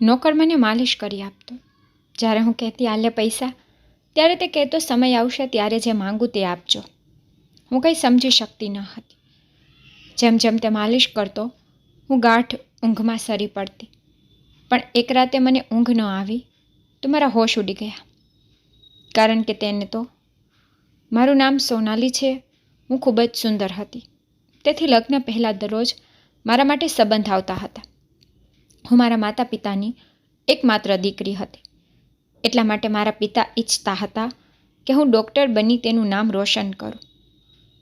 નોકર મને માલિશ કરી આપતો. જ્યારે હું કહેતી, આલે પૈસા, ત્યારે તે કહેતો, સમય આવશે ત્યારે જે માંગું તે આપજો. હું કંઈ સમજી શકતી ન હતી. જેમ જેમ તે માલિશ કરતો, હું ગાંઠ ઊંઘમાં સરી પડતી. પણ એક રાતે મને ઊંઘ ન આવી, તો મારા હોશ ઉડી ગયા. કારણ કે તેને તો, મારું નામ સોનાલી છે, હું ખૂબ જ સુંદર હતી. તેથી લગ્ન પહેલાં દરરોજ મારા માટે સંબંધ આવતા હતા. હું મારા માતા પિતાની એકમાત્ર દીકરી હતી. એટલા માટે મારા પિતા ઈચ્છતા હતા કે હું ડૉક્ટર બની તેનું નામ રોશન કરું.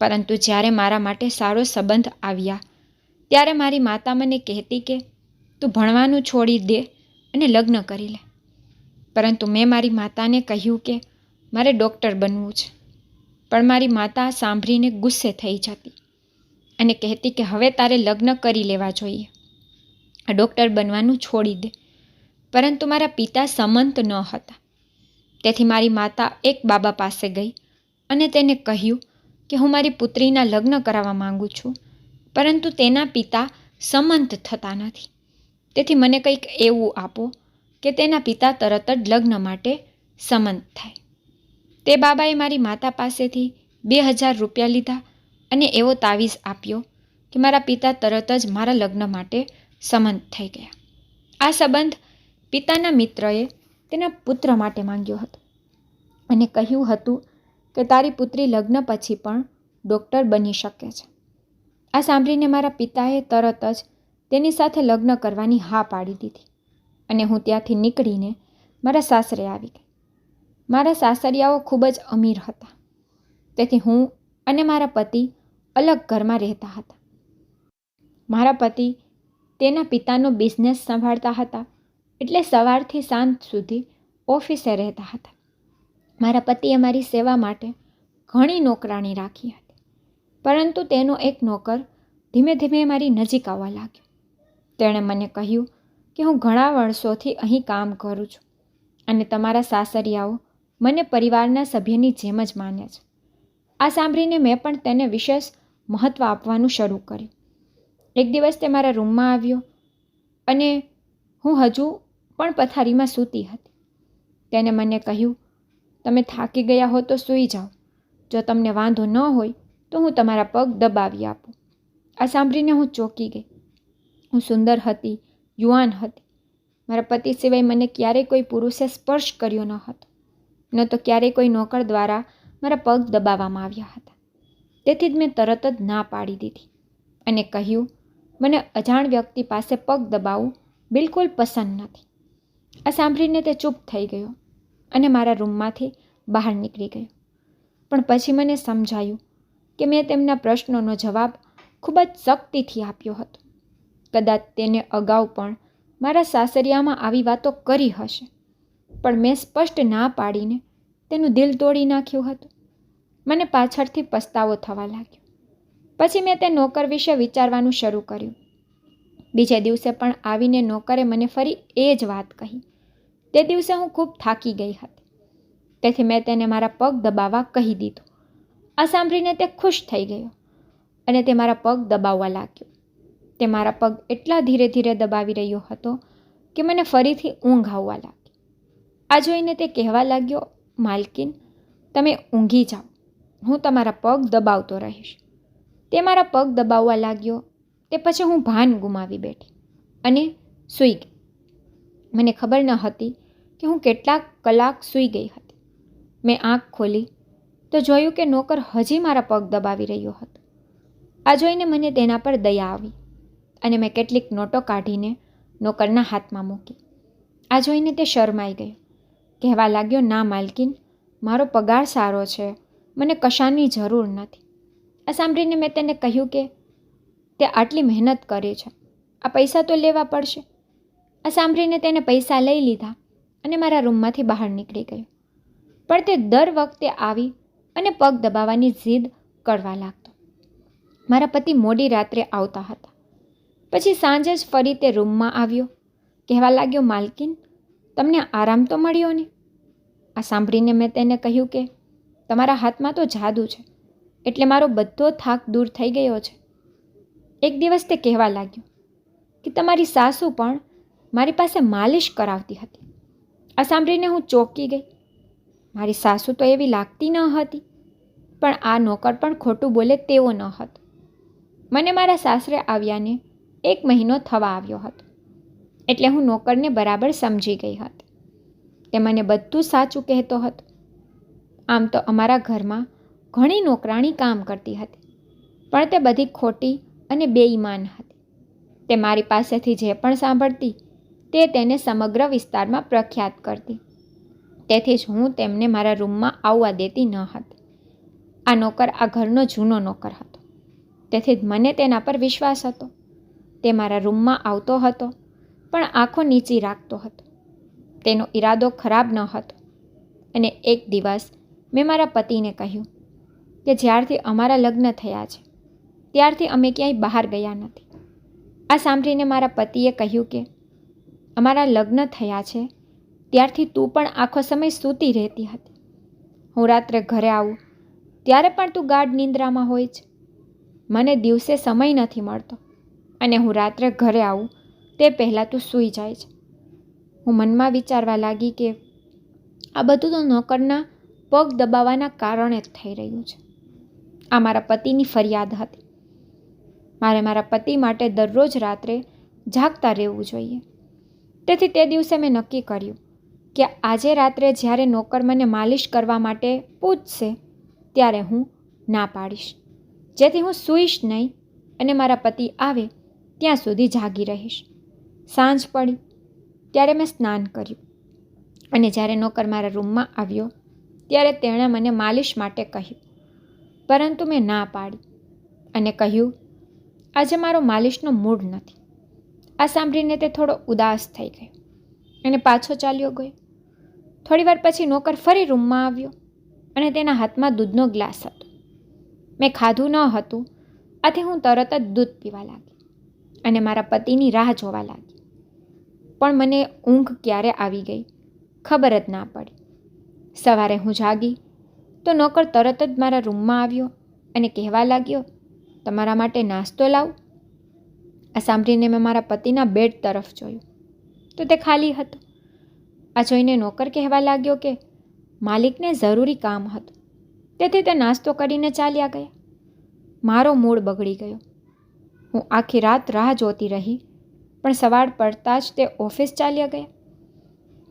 પરંતુ જ્યારે મારા માટે સારો સંબંધ આવ્યા, ત્યારે મારી માતા મને કહેતી કે, તું ભણવાનું છોડી દે અને લગ્ન કરી લે. પરંતુ મેં મારી માતાને કહ્યું કે, મારે ડૉક્ટર બનવું છે. પણ મારી માતા સાંભળીને ગુસ્સે થઈ જતી અને કહેતી કે, હવે તારે લગ્ન કરી લેવા જોઈએ. ડૉક્ટર બનવાનું છોડી દે. પરંતુ મારા પિતા સમંત ન હતા. તેથી મારી માતા એક બાબા પાસે ગઈ અને તેને કહ્યું કે હું મારી પુત્રીના લગ્ન કરાવવા માંગુ છું, પરંતુ તેના પિતા સમંત થતા નથી. તેથી મને કંઈક એવું આપો કે તેના પિતા તરત જ લગ્ન માટે સમંત થાય. તે બાબાએ મારી માતા પાસેથી બે હજાર રૂપિયા લીધા અને એવો તાવીઝ આપ્યો કે મારા પિતા તરત જ મારા લગ્ન માટે સંમત થઈ ગયા. આ સંબંધ પિતાના મિત્રએ તેના પુત્ર માટે માંગ્યો હતો અને કહ્યું હતું કે તારી પુત્રી લગ્ન પછી પણ ડૉક્ટર બની શકે છે. આ સાંભળીને મારા પિતાએ તરત જ તેની સાથે લગ્ન કરવાની હા પાડી દીધી અને હું ત્યાંથી નીકળીને મારા સાસરે આવી ગઈ. મારા સાસરિયાઓ ખૂબ જ અમીર હતા. તેથી હું અને મારા પતિ અલગ ઘરમાં રહેતા હતા. મારા પતિ તેના પિતાનો બિઝનેસ સંભાળતા હતા. એટલે સવારથી સાંજ સુધી ઓફિસે રહેતા હતા. મારા પતિએ મારી સેવા માટે ઘણી નોકરાણી રાખી હતી. પરંતુ તેનો એક નોકર ધીમે ધીમે મારી નજીક આવવા લાગ્યો. તેણે મને કહ્યું કે હું ઘણા વર્ષોથી અહીં કામ કરું છું અને તમારા સાસરિયાઓ મને પરિવારના સભ્યની જેમ જ માને છે. આ સાંભળીને મેં પણ તેને વિશેષ મહત્ત્વ આપવાનું શરૂ કર્યું. એક દિવસ તે મારા રૂમમાં આવ્યો અને હું હજુ પણ પથારીમાં સૂતી હતી. તેને મને કહ્યું, તમે થાકી ગયા હો તો સૂઈ જાઓ. જો તમને વાંધો ન હોય તો હું તમારા પગ દબાવી આપું. આ સાંભળીને હું ચોંકી ગઈ. હું સુંદર હતી, યુવાન હતી. મારા પતિ સિવાય મને ક્યારેય કોઈ પુરુષે સ્પર્શ કર્યો ન હતો. ન તો ક્યારેય કોઈ નોકર દ્વારા મારા પગ દબાવવામાં આવ્યા હતા. તેથી જ મેં તરત જ ના પાડી દીધી અને કહ્યું મને અજાણ વ્યક્તિ પાસે પગ દબાવવું બિલકુલ પસંદ નથી. આ સાંભળીને તે ચૂપ થઈ ગયો અને મારા રૂમમાંથી બહાર નીકળી ગયો. પણ પછી મને સમજાયું કે મેં તેમના પ્રશ્નોનો જવાબ ખૂબ જ શક્તિથી આપ્યો હતો. કદાચ તેને અગાઉ પણ મારા સાસરિયામાં આવી વાતો કરી હશે, પણ મેં સ્પષ્ટ ના પાડીને તેનું દિલ તોડી નાખ્યું હતું. મને પાછળથી પસ્તાવો થવા લાગ્યો. પછી મેં તે નોકર વિશે વિચારવાનું શરૂ કર્યું. બીજે દિવસે પણ આવીને નોકરે મને ફરી એ જ વાત કહી. તે દિવસે હું ખૂબ થાકી ગઈ હતી. તેથી મેં તેને મારા પગ દબાવવા કહી દીધું. આ સાંભળીને તે ખુશ થઈ ગયો અને તે મારા પગ દબાવવા લાગ્યો. તે મારા પગ એટલા ધીરે ધીરે દબાવી રહ્યો હતો કે મને ફરીથી ઊંઘ આવવા લાગી. આ જોઈને તે કહેવા લાગ્યો, માલકીન, તમે ઊંઘી જાઓ. હું તમારા પગ દબાવતો રહીશ. તે મારા પગ દબાવવા લાગ્યો. તે પછી હું ભાન ગુમાવી બેઠી અને સૂઈ ગઈ. મને ખબર ન હતી કે હું કેટલાક કલાક સૂઈ ગઈ હતી. મેં આંખ ખોલી તો જોયું કે નોકર હજી મારા પગ દબાવી રહ્યો હતો. આ જોઈને મને તેના પર દયા આવી અને મેં કેટલીક નોટો કાઢીને નોકરના હાથમાં મૂકી. આ જોઈને તે શરમાઈ ગયો. કહેવા લાગ્યો, ના, માલકીન, મારો પગાર સારો છે. મને કશાની જરૂર નથી. આ સાંભળીને મેં તેને કહ્યું કે, તે આટલી મહેનત કરે છે. આ પૈસા તો લેવા પડશે. આ સાંભળીને તેને પૈસા લઈ લીધા અને મારા રૂમમાંથી બહાર નીકળી ગયો. પણ તે દર વખતે આવી અને પગ દબાવવાની જીદ કરવા લાગતો. મારા પતિ મોડી રાત્રે આવતા હતા. પછી સાંજે જ ફરી તે રૂમમાં આવ્યો. કહેવા લાગ્યો, માલકીન, તમને આરામ તો મળ્યો ને? આ સાંભળીને મેં તેને કહ્યું કે, તમારા હાથમાં તો જાદુ છે. એટલે મારો બધો થાક દૂર થઈ ગયો છે. એક દિવસ તે કહેવા લાગ્યો કે તમારી સાસુ પણ મારી પાસે માલિશ કરાવતી હતી. આ સાંભળીને હું ચોંકી ગઈ. મારી સાસુ તો એવી લાગતી ન હતી, પણ આ નોકર પણ ખોટું બોલે તેવો ન હતો. મને મારા સાસરે આવ્યાને એક મહિનો થવા આવ્યો હતો, એટલે હું નોકરને બરાબર સમજી ગઈ હતી. તે મને બધું સાચું કહેતો હતો. આમ તો અમારા ઘરમાં ઘણી નોકરાણી કામ કરતી હતી, પણ તે બધી ખોટી અને બેઈમાન હતી. તે મારી પાસેથી જે પણ સાંભળતી, તે તેને સમગ્ર વિસ્તારમાં પ્રખ્યાત કરતી. તેથી જ હું તેમને મારા રૂમમાં આવવા દેતી ન હતી. આ નોકર આ ઘરનો જૂનો નોકર હતો. તેથી જ મને તેના પર વિશ્વાસ હતો. તે મારા રૂમમાં આવતો હતો, પણ આંખો નીચી રાખતો હતો. તેનો ઈરાદો ખરાબ ન હતો. અને એક દિવસ મેં મારા પતિને કહ્યું કે જ્યારથી અમારા લગ્ન થયા છે, ત્યારથી અમે ક્યાંય બહાર ગયા નથી. આ સાંભળીને મારા પતિએ કહ્યું કે, અમારા લગ્ન થયા છે, ત્યારથી તું પણ આખો સમય સૂતી રહેતી હતી. હું રાત્રે ઘરે આવું, ત્યારે પણ તું ગાઢ નિંદ્રામાં હોય છે. મને દિવસે સમય નથી મળતો અને હું રાત્રે ઘરે આવું, તે પહેલાં તું સૂઈ જાય છે. હું મનમાં વિચારવા લાગી કે, આ બધું તો નોકરના પગ દબાવવાના કારણે જ થઈ રહ્યું છે. આ મારા પતિની ફરિયાદ હતી. મારે મારા પતિ માટે દરરોજ રાત્રે જાગતા રહેવું જોઈએ. તેથી તે દિવસે મેં નક્કી કર્યું કે આજે રાત્રે જ્યારે નોકર મને માલિશ કરવા માટે પૂછશે, ત્યારે હું ના પાડીશ. જેથી હું સૂઈશ નહીં અને મારા પતિ આવે ત્યાં સુધી જાગી રહીશ. સાંજ પડી, ત્યારે મેં સ્નાન કર્યું. અને જ્યારે નોકર મારા રૂમમાં આવ્યો, ત્યારે તેણે મને માલિશ માટે કહ્યું. પરંતુ મેં ના પાડી અને કહ્યું, આજે મારો માલિશનો મૂડ નથી. આ સાંભળીને તે થોડો ઉદાસ થઈ ગયો અને પાછો ચાલ્યો ગયો. થોડીવાર પછી નોકર ફરી રૂમમાં આવ્યો અને તેના હાથમાં દૂધનો ગ્લાસ હતો. મેં ખાધું ન હતું, આથી હું તરત જ દૂધ પીવા લાગી અને મારા પતિની રાહ જોવા લાગી. પણ મને ઊંઘ ક્યારે આવી ગઈ ખબર જ ના પડી. સવારે હું જાગી તો નોકર તરત જ મારા રૂમમાં આવ્યો અને કહેવા લાગ્યો, તમારા માટે નાસ્તો લાવ. આ સાંભળીને મેં મારા પતિના બેડ તરફ જોયું. તો તે ખાલી હતું. આ જોઈને નોકર કહેવા લાગ્યો કે, માલિકને જરૂરી કામ હતું. તેથી તે નાસ્તો કરીને ચાલ્યા ગયા. મારો મૂડ બગડી ગયો. હું આખી રાત રાહ જોતી રહી, પણ સવાર પડતાં જ તે ઓફિસ ચાલ્યા ગયા.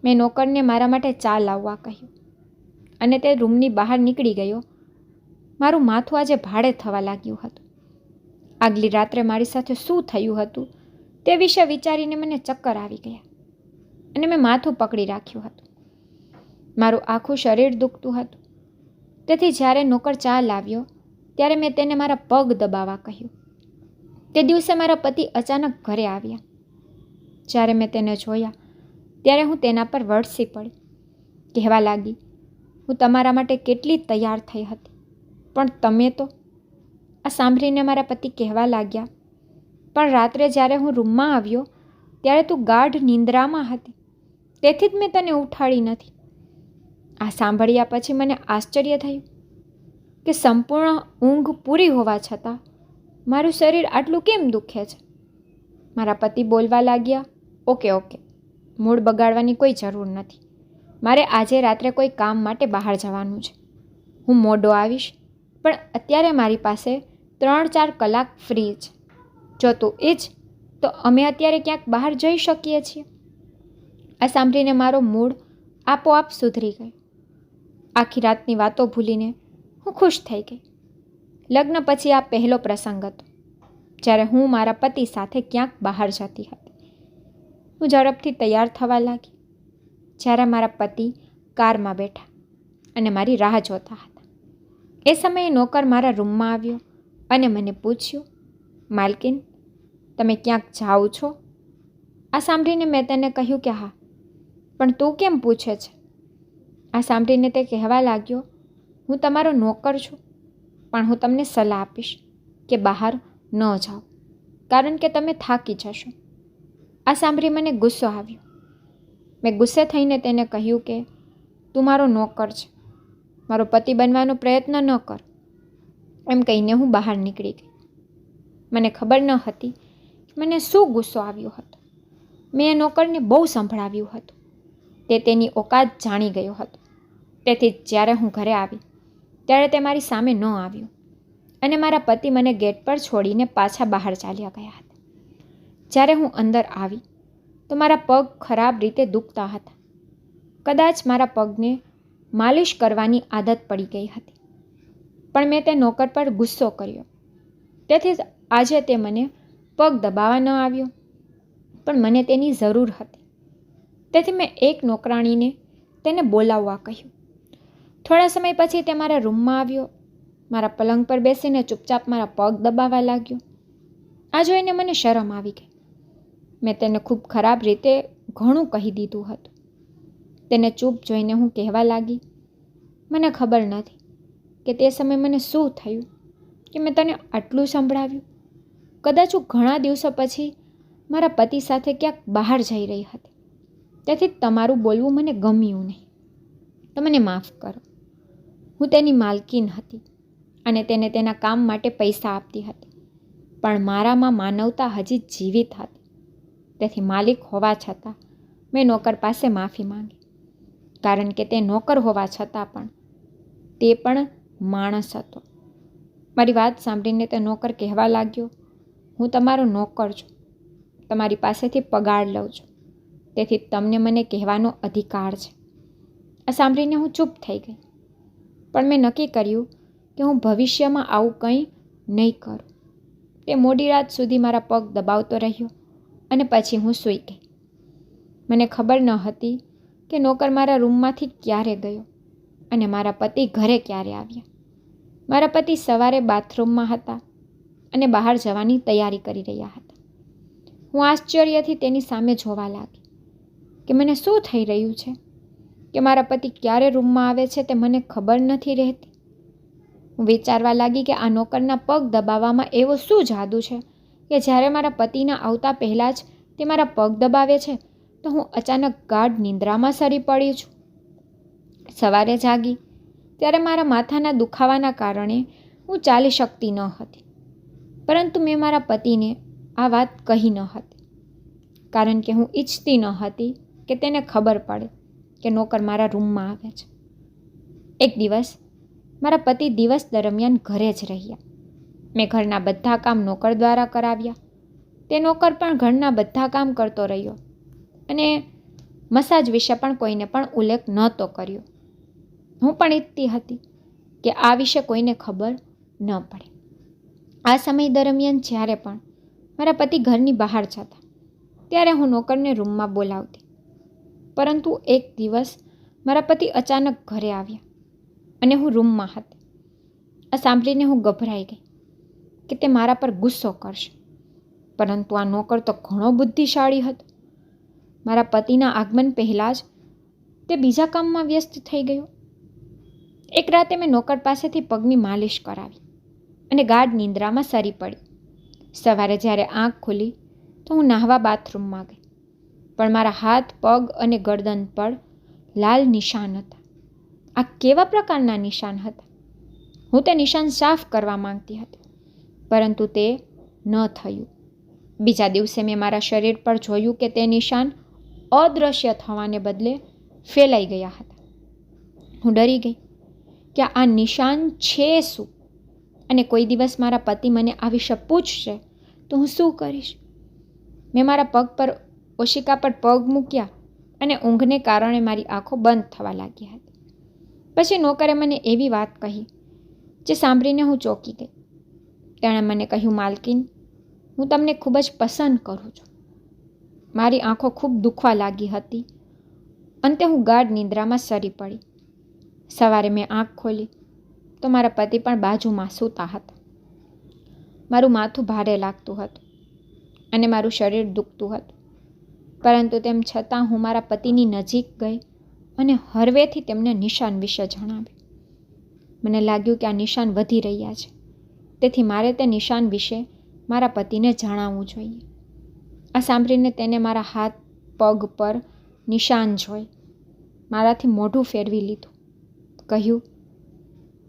મેં નોકરને મારા માટે ચા લાવવા કહ્યું. અને તે રૂમની બહાર નીકળી ગયો. મારું માથું આજે ભાડે થવા લાગ્યું હતું. આગલી રાત્રે મારી સાથે શું થયું હતું તે વિશે વિચારીને મને ચક્કર આવી ગયા અને મેં માથું પકડી રાખ્યું હતું. મારું આખું શરીર દુખતું હતું. તેથી જ્યારે નોકર ચા લાવ્યો ત્યારે મેં તેને મારા પગ દબાવવા કહ્યું. તે દિવસે મારા પતિ અચાનક ઘરે આવ્યા. જ્યારે મેં તેને જોયા, ત્યારે હું તેના પર વળસી પડી. કહેવા લાગી હું તમારા માટે કેટલી તૈયાર થઈ હતી. પણ તમે તો આ સાંભળીને મારા પતિ કહેવા લાગ્યા. પણ રાત્રે જ્યારે હું રૂમમાં આવ્યો, ત્યારે તું ગાઢ નિંદ્રામાં હતી. તેથી જ મેં તને ઉઠાડી નથી. આ સાંભળ્યા પછી મને આશ્ચર્ય થયું કે સંપૂર્ણ ઊંઘ પૂરી હોવા છતાં મારું શરીર આટલું કેમ દુખે છે? મારા પતિ બોલવા લાગ્યા, ઓકે ઓકે. મૂડ બગાડવાની કોઈ જરૂર નથી. મારે આજે રાત્રે કોઈ કામ માટે બહાર જવાનું છે. હું મોડો આવીશ, પણ અત્યારે મારી પાસે ત્રણ ચાર કલાક ફ્રી છે. જો તું ઈચ્છ, તો અમે અત્યારે ક્યાંક બહાર જઈ શકીએ છીએ. આ સાંભળીને મારો મૂડ આપોઆપ સુધરી ગયો. આખી રાતની વાતો ભૂલીને હું ખુશ થઈ ગઈ. લગ્ન પછી આ પહેલો પ્રસંગ હતો, જ્યારે હું મારા પતિ સાથે ક્યાંક બહાર જતી હતી. હું ઝડપથી તૈયાર થવા લાગી. જ્યારે મારા પતિ કારમાં બેઠા અને મારી રાહ જોતા હતા. એ સમયે નોકર મારા રૂમમાં આવ્યો અને મને પૂછ્યું, માલકિન, તમે ક્યાંક જાઓ છો? આ સાંભળીને મેં તેને કહ્યું કે, હા, પણ તું કેમ પૂછે છે? આ સાંભળીને તે કહેવા લાગ્યો, હું તમારો નોકર છું, પણ હું તમને સલાહ આપીશ કે બહાર ન જાઓ, કારણ કે તમે થાકી જશો. આ સાંભળી મને ગુસ્સો આવ્યો. મેં ગુસ્સે થઈને તેને કહ્યું કે, તું મારો નોકર છે. મારો પતિ બનવાનો પ્રયત્ન ન કર. એમ કહીને હું બહાર નીકળી ગઈ. મને ખબર ન હતી મને શું ગુસ્સો આવ્યો હતો. મેં એ નોકરને બહુ સંભળાવ્યું હતું. તે તેની ઓકાત જાણી ગયો હતો. તેથી જ્યારે હું ઘરે આવી, ત્યારે તે મારી સામે ન આવ્યું અને મારા પતિ મને ગેટ પર છોડીને પાછા બહાર ચાલ્યા ગયા હતા. જ્યારે હું અંદર આવી તો મારા પગ ખરાબ રીતે દુખતા હતા. કદાચ મારા પગને માલિશ કરવાની આદત પડી ગઈ હતી. પણ મેં તે નોકર પર ગુસ્સો કર્યો. તેથી આજે તે મને પગ દબાવવા ન આવ્યો. પણ મને તેની જરૂર હતી. તેથી મેં એક નોકરાણીને તેને બોલાવવા કહ્યું. થોડા સમય પછી તે મારા રૂમમાં આવ્યો. મારા પલંગ પર બેસીને ચૂપચાપ મારા પગ દબાવવા લાગ્યો. આ જોઈને મને શરમ આવી ગઈ. મેં તેને ખૂબ ખરાબ રીતે ઘણું કહી દીધું હતું. તેને ચૂપ જોઈને હું કહેવા લાગી, મને ખબર નથી કે તે સમયે મને શું થયું કે મેં તને આટલું સંભળાવ્યું. કદાચ હું ઘણા દિવસો પછી મારા પતિ સાથે ક્યાંક બહાર જઈ રહી હતી. તેથી તમારું બોલવું મને ગમ્યું નહીં. તો મને માફ કરો. હું તેની માલકીન હતી અને તેને તેના કામ માટે પૈસા આપતી હતી. પણ મારામાં માનવતા હજી જીવિત હતી. તેથી માલિક હોવા છતાં મેં નોકર પાસે માફી માંગી. કારણ કે તે નોકર હોવા છતાં પણ તે પણ માણસ હતો. મારી વાત સાંભળીને તે નોકર કહેવા લાગ્યો, હું તમારો નોકર છું. તમારી પાસેથી પગાર લઉં છું. તેથી તમને મને કહેવાનો અધિકાર છે. આ સાંભળીને હું ચૂપ થઈ ગઈ. પણ મેં નક્કી કર્યું કે હું ભવિષ્યમાં આવું કંઈ નહીં કરું. તે મોડી રાત સુધી મારા પગ દબાવતો રહ્યો. અને પછી હું સૂઈ ગઈ. મને ખબર ન હતી કે નોકર મારા રૂમમાંથી ક્યારે ગયો અને મારા પતિ ઘરે ક્યારે આવ્યા. મારા પતિ સવારે બાથરૂમમાં હતા અને બહાર જવાની તૈયારી કરી રહ્યા હતા. હું આશ્ચર્યથી તેની સામે જોવા લાગી કે મને શું થઈ રહ્યું છે? કે મારા પતિ ક્યારે રૂમમાં આવે છે તે મને ખબર નથી રહેતી. હું વિચારવા લાગી કે આ નોકરના પગ દબાવવામાં એવો શું જાદુ છે? કે જ્યારે મારા પતિના આવતા પહેલાં જ તે મારા પગ દબાવે છે, તો હું અચાનક ગાઢ નિંદ્રામાં સરી પડી છું. સવારે જાગી, ત્યારે મારા માથાના દુખાવાના કારણે હું ચાલી શકતી ન હતી. પરંતુ મેં મારા પતિને આ વાત કહી ન હતી. કારણ કે હું ઈચ્છતી ન હતી કે તેને ખબર પડે કે નોકર મારા રૂમમાં આવે છે. એક દિવસ મારા પતિ દિવસ દરમિયાન ઘરે જ રહ્યા. મેં ઘરના બધા કામ નોકર દ્વારા કરાવ્યા. તે નોકર પણ ઘરના બધા કામ કરતો રહ્યો અને મસાજ વિશે પણ કોઈને પણ ઉલ્લેખ નહોતો કર્યો. હું પણ ઈચ્છતી હતી કે આ વિશે કોઈને ખબર ન પડે. આ સમય દરમિયાન જ્યારે પણ મારા પતિ ઘરની બહાર જતા, ત્યારે હું નોકરને રૂમમાં બોલાવતી. પરંતુ એક દિવસ મારા પતિ અચાનક ઘરે આવ્યા અને હું રૂમમાં હતી. આ સાંભળીને હું ગભરાઈ ગઈ. કે તે મારા પર ગુસ્સો કરશે. પરંતુ આ નોકર તો ઘણો બુદ્ધિશાળી હતો. મારા પતિના આગમન પહેલાં જ તે બીજા કામમાં વ્યસ્ત થઈ ગયો. એક રાતે મેં નોકર પાસેથી પગની માલિશ કરાવી અને ગાઢ નિંદ્રામાં સરી પડી. સવારે જ્યારે આંખ ખુલી તો હું નાહવા બાથરૂમમાં ગઈ. પણ મારા હાથ, પગ અને ગરદન પર લાલ નિશાન હતા. આ કેવા પ્રકારના નિશાન હતા? હું તે નિશાન સાફ કરવા માંગતી હતી. પરંતુ તે ન થયું. બીજા દિવસે મેં મારા શરીર પર જોયું કે તે નિશાન અદૃશ્ય થવાને બદલે ફેલાઈ ગયા હતા. હું ડરી ગઈ કે આ નિશાન છે શું? અને કોઈ દિવસ મારા પતિ મને આ વિશે પૂછશે તો હું શું કરીશ? મેં મારા પગ પર, ઓશિકા પર પગ મૂક્યા અને ઊંઘને કારણે મારી આંખો બંધ થવા લાગી હતી. પછી નોકરે મને એવી વાત કહી, જે સાંભળીને હું ચોંકી ગઈ. તેણે મને કહ્યું, માલકીન, હું તમને ખૂબ જ પસંદ કરું છું. મારી આંખો ખૂબ દુખવા લાગી હતી. અંતે હું ગાઢ નિંદ્રામાં સરી પડી. સવારે મેં આંખ ખોલી તો મારા પતિ પણ બાજુમાં સૂતા હતા. મારું માથું ભારે લાગતું હતું અને મારું શરીર દુખતું હતું. પરંતુ તેમ છતાં હું મારા પતિની નજીક ગઈ અને હરવેથી તેમને નિશાન વિશે જણાવ્યું મને લાગ્યું કે આ નિશાન વધી રહ્યા છે. તેથી મારે તે નિશાન વિશે મારા પતિને જણાવવું જોઈએ. આ સાંભળીને તેને મારા હાથ, પગ પર નિશાન જોઈ મારાથી મોઢું ફેરવી લીધું. કહ્યું,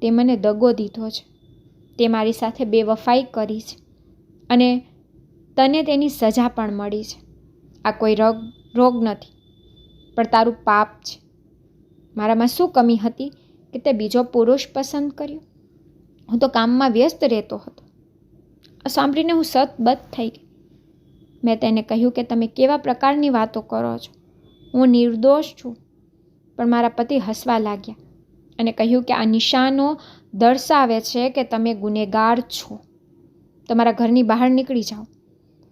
તે મને દગો દીધો છે. તે મારી સાથે બેવફાઈ કરી છે અને તને તેની સજા પણ મળી છે. આ કોઈ રોગ રોગ નથી, પણ તારું પાપ છે. મારામાં શું કમી હતી કે તે બીજો પુરુષ પસંદ કર્યો? હું તો કામમાં વ્યસ્ત રહેતો હતો. સાંભળીને હું સતબત થઈ ગઈ. મેં તેને કહ્યું કે તમે કેવા પ્રકારની વાતો કરો છો? હું નિર્દોષ છું, પણ મારા પતિ હસવા લાગ્યા અને કહ્યું કે આ નિશાનો દર્શાવે છે કે તમે ગુનેગાર છો. તમારા ઘરની બહાર નીકળી જાઓ.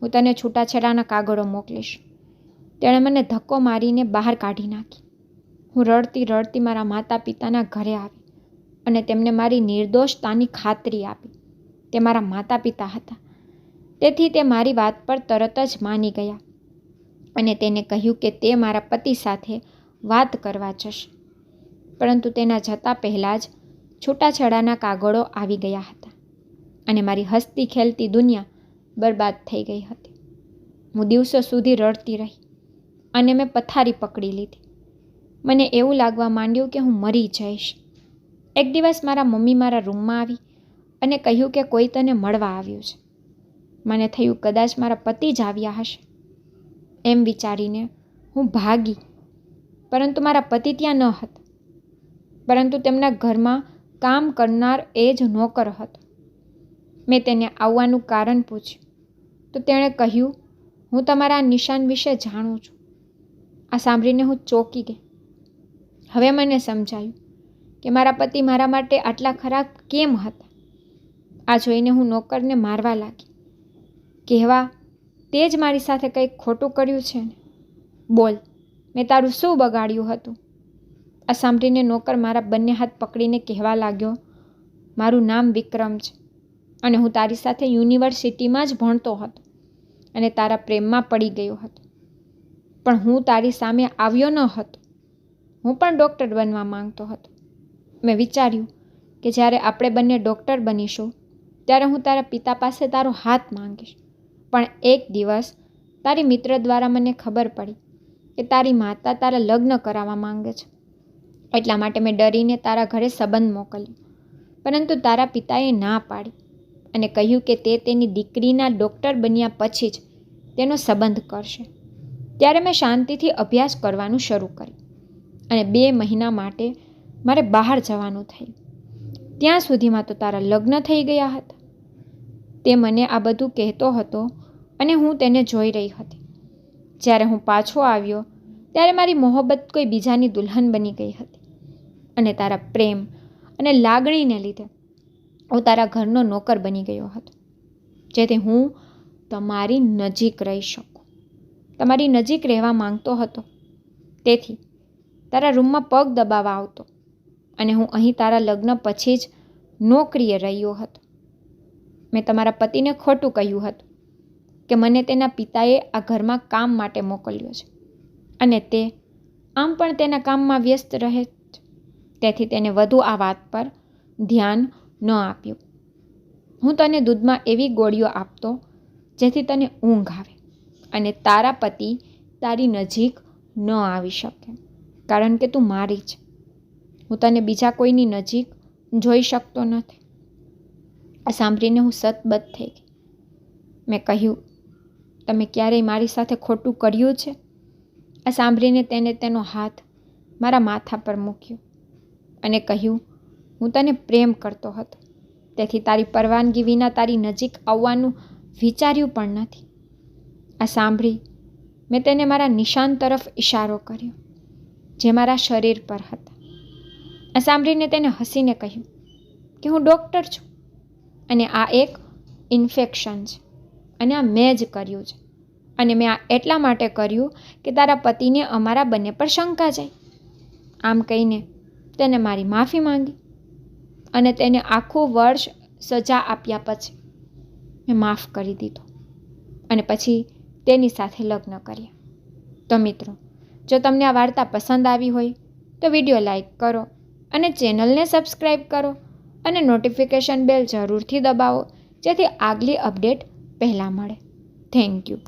હું તને છૂટાછેડાના કાગળો મોકલીશ. તેણે મને ધક્કો મારીને બહાર કાઢી નાખી. હું રડતી રડતી મારા માતા પિતાના ઘરે આવી. અને તેમને મારી નિર્દોષતાની ખાતરી આપી. તે મારા માતા પિતા હતા. તેથી તે મારી વાત પર તરત જ માની ગયા અને તેને કહ્યું કે તે મારા પતિ સાથે વાત કરવા જશે. પરંતુ તેના જતાં પહેલાં જ છૂટાછેડાના કાગળો આવી ગયા હતા અને મારી હસતી ખેલતી દુનિયા બરબાદ થઈ ગઈ હતી. હું દિવસો સુધી રડતી રહી અને મેં પથારી પકડી લીધી. મને એવું લાગવા માંડ્યું કે હું મરી જઈશ. એક દિવસ મારા મમ્મી મારા રૂમમાં આવી અને કહ્યું કે કોઈ તને મળવા આવ્યું છે. મને થયું કદાચ મારા પતિ જ આવ્યા હશે. એમ વિચારીને હું ભાગી, પરંતુ મારા પતિ ત્યાં ન હતા. પરંતુ તેમના ઘરમાં કામ કરનાર એ જ નોકર હતો. મેં તેને આવવાનું કારણ પૂછ્યું. તો તેણે કહ્યું, હું તમારા નિશાન વિશે જાણું છું. આ સાંભળીને હું ચોંકી ગઈ. હવે મને સમજાયું કે મારા પતિ મારા માટે આટલા ખરાબ કેમ હતા? આ જોઈને હું નોકરને મારવા લાગી. કહેવા, તે જ મારી સાથે કંઈક ખોટું કર્યું છે ને? બોલ, મેં તારું શું બગાડ્યું હતું? આ સાંભળીને નોકર મારા બંને હાથ પકડીને કહેવા લાગ્યો, મારું નામ વિક્રમ છે અને હું તારી સાથે યુનિવર્સિટીમાં જ ભણતો હતો અને તારા પ્રેમમાં પડી ગયો હતો. પણ હું તારી સામે આવ્યો ન હતો. હું પણ ડૉક્ટર બનવા માંગતો હતો. મેં વિચાર્યું કે જ્યારે આપણે બંને ડૉક્ટર બનીશું, ત્યારે હું તારા પિતા પાસે તારો હાથ માંગીશ. પણ એક દિવસ તારી મિત્ર દ્વારા મને ખબર પડી કે તારી માતા તારા લગ્ન કરાવવા માંગે છે. એટલા માટે મેં ડરીને તારા ઘરે સંબંધ મોકલ્યો. પરંતુ તારા પિતાએ ના પાડી અને કહ્યું કે તે તેની દીકરીના ડૉક્ટર બન્યા પછી જ તેનો સંબંધ કરશે. ત્યારે મેં શાંતિથી અભ્યાસ કરવાનું શરૂ કર્યું અને બે મહિના માટે મારે બહાર જવાનું થયું ત્યાં સુધીમાં તો તારા લગ્ન થઈ ગયા હતા. તે મને આ બધું કહેતો હતો અને હું તેને જોઈ રહી હતી. જ્યારે હું પાછો આવ્યો, ત્યારે મારી મોહબ્બત કોઈ બીજાની દુલ્હન બની ગઈ હતી. અને તારા પ્રેમ અને લાગણીને લીધે હું તારા ઘરનો નોકર બની ગયો હતો. જેથી હું તમારી નજીક રહી શકું. તમારી નજીક રહેવા માંગતો હતો. તેથી તારા રૂમમાં પગ દબાવવા આવતો. અને હું અહીં તારા લગ્ન પછી જ નોકરીએ રહ્યો હતો. મેં તમારા પતિને ખોટું કહ્યું હતું કે મને તેના પિતાએ આ ઘરમાં કામ માટે મોકલ્યો છે અને તે આમ પણ તેના કામમાં વ્યસ્ત રહે તેથી તેને વધુ આ વાત પર ધ્યાન ન આપ્યું. હું તને દૂધમાં એવી ગોળીઓ આપતો જેથી તને ઊંઘ આવે અને તારા પતિ તારી નજીક ન આવી શકે. કારણ કે તું મારી છે. હું તને બીજા કોઈની નજીક જોઈ શકતો નથી. આ સાંભળીને હું સતબદ્ધ થઈ ગઈ. મેં કહ્યું, તમે ક્યારેય મારી સાથે ખોટું કર્યું છે? આ સાંભળીને તેને તેનો હાથ મારા માથા પર મૂક્યો અને કહ્યું, હું તને પ્રેમ કરતો હતો. તેથી તારી પરવાનગી વિના તારી નજીક આવવાનું વિચાર્યું પણ નથી. આ સાંભળી મેં તેને મારા નિશાન તરફ ઇશારો કર્યો, જે મારા શરીર પર હતા. આ સાંભળીને તેને હસીને કહ્યું કે હું ડૉક્ટર છું અને આ એક ઇન્ફેક્શન છે અને આ મેં જ કર્યું છે. અને મેં આ એટલા માટે કર્યું કે તારા પતિને અમારા બંને પર શંકા જાય. આમ કહીને તેને મારી માફી માંગી અને તેને આખું વર્ષ સજા આપ્યા પછી મેં માફ કરી દીધો અને પછી તેની સાથે લગ્ન કર્યા. તો મિત્રો, જો તમને આ વાર્તા પસંદ આવી હોય તો વીડિયો લાઈક કરો અને ચેનલને સબસ્ક્રાઈબ કરો અને નોટિફિકેશન બેલ જરૂરથી દબાવો જેથી આગલી અપડેટ પહેલાં મળે. Thank you.